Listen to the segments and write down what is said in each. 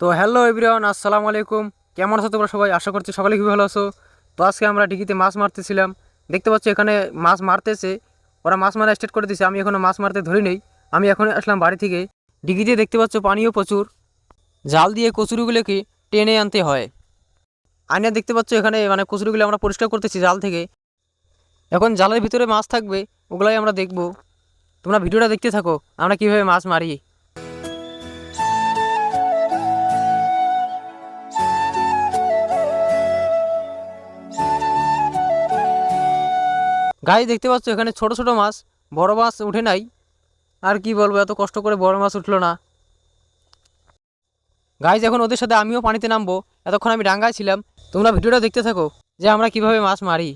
তো hello everyone আসসালামু আলাইকুম। কেমন আছো তোমরা সবাই? আশা করছি সকালে খুবই ভালো আছো। তো আজকে আমরা ডিগিতে মাছ মারতেছিলাম। দেখতে পাচ্ছ এখানে মাছ মারতেছে। ওরা মাছ মারা স্টার্ট করে দিয়েছে আমি এখনও মাছ মারতে ধরি নেই। আমি এখন আসলাম বাড়ি থেকে। ডিগিতে দেখতে পাচ্ছ পানিও প্রচুর। জাল দিয়ে কচুরিগুলোকে টেনে আনতে হয়। আয়না দেখতে পাচ্ছ এখানে মানে কচুরিগুলো আমরা পরিষ্কার করতেছি জাল থেকে। এখন জালের ভিতরে মাছ থাকবে, ওগুলাই আমরা দেখব। তোমরা ভিডিওটা দেখতে থাকো। আমরা কীভাবে মাছ মারি। গায়ে দেখতে পাচ্ছ, এখানে ছোট ছোট মাছ, বড় মাছ উঠে নাই। আর কি বলব, এত কষ্ট করে বড় মাছ উঠল না। গাইজ এখন ওদের সাথে আমিও পানিতে নামবো। এতক্ষণ আমি ডাঙ্গায় ছিলাম। তোমরা ভিডিওটা দেখতে থাকো যে আমরা কীভাবে মাছ মারি।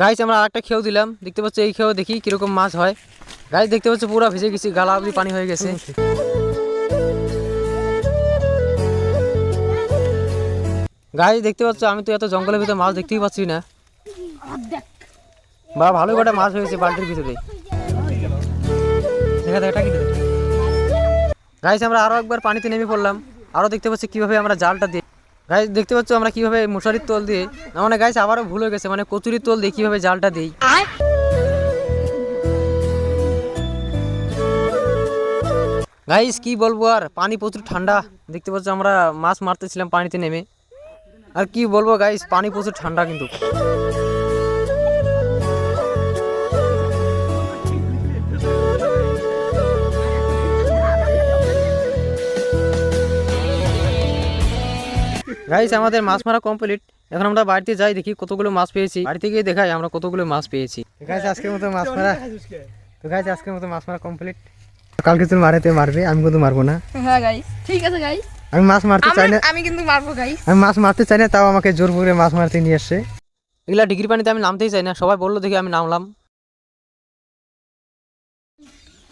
গাইজ আমরা আরেকটা খেয়েও দিলাম। দেখতে পাচ্ছ এই খেয়েও দেখি কীরকম মাছ হয়। গাইজ দেখতে পাচ্ছ পুরো ভিজে গেছি গালা অবধি পানি হয়ে গেছে। গাইজ দেখতে পাচ্ছ, আমি তো এত জঙ্গলের ভিতরে মাছ দেখতেই পাচ্ছি না। বা, ভালো কটা মাছ হয়েছে বালতির ভিতরে। দেখা দেখা কি গাইজ আমরা আরও একবার পানিতে নেমে পড়লাম। আরও দেখতে পাচ্ছি কীভাবে আমরা জালটা দিই গাইজ দেখতে পাচ্ছ আমরা কীভাবে মশারির তোল দিয়ে মানে গাইস আবারও ভুল হয়ে গেছে মানে কচুরির তোল দিয়ে কীভাবে জালটা দিই? গাইস কি বলব আর? পানি প্রচুর ঠান্ডা। দেখতে পাচ্ছ আমরা মাছ মারতেছিলাম পানিতে নেমে। আর কি বলব গাইস পানি প্রচুর ঠান্ডা কিন্তু। গাইস আমাদের মাছ মারা কমপ্লিট এখন আমরা বাড়িতে যাই দেখি কতগুলো মাছ পেয়েছি। বাড়িতে গিয়ে দেখাই আমরা কতগুলো মাছ পেয়েছি। গাইস আজকের মতো মাছ মারা তো গাইস আজকের মতো মাছ মারা কমপ্লিট কালকে তুমি মারাতে মারবে আমি কিন্তু মারবো না। হ্যাঁ গাইস ঠিক আছে গাইস আমি মাছ মারতে চাই না আমি কিন্তু মারবো গাইস আমি মাছ মারতে চাই না তাও আমাকে জোর করে মাছ মারতে নিয়ে আসছে। এগুলা ডিগ্রি পানিতে আমি নামতেই চাই না সবাই বলল দেখি আমি নামলাম।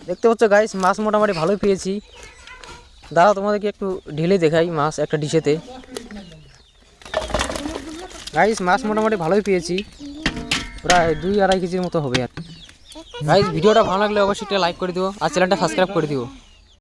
দেখতে পাচ্ছ গাইস মাছ মোটামুটি ভালোই পেয়েছি। দাঁড়াও তোমাদেরকে একটু ঢেলে দেখাই মাছ একটা ডিশেতে। গাইস মাছ মোটামুটি ভালোই পেয়েছি। প্রায় দুই আড়াই কেজির মতো হবে আর গাইস ভিডিওটা ভালো লাগলে অবশ্যই একটা লাইক করে দিও আর চ্যানেলটা সাবস্ক্রাইব করে দিও।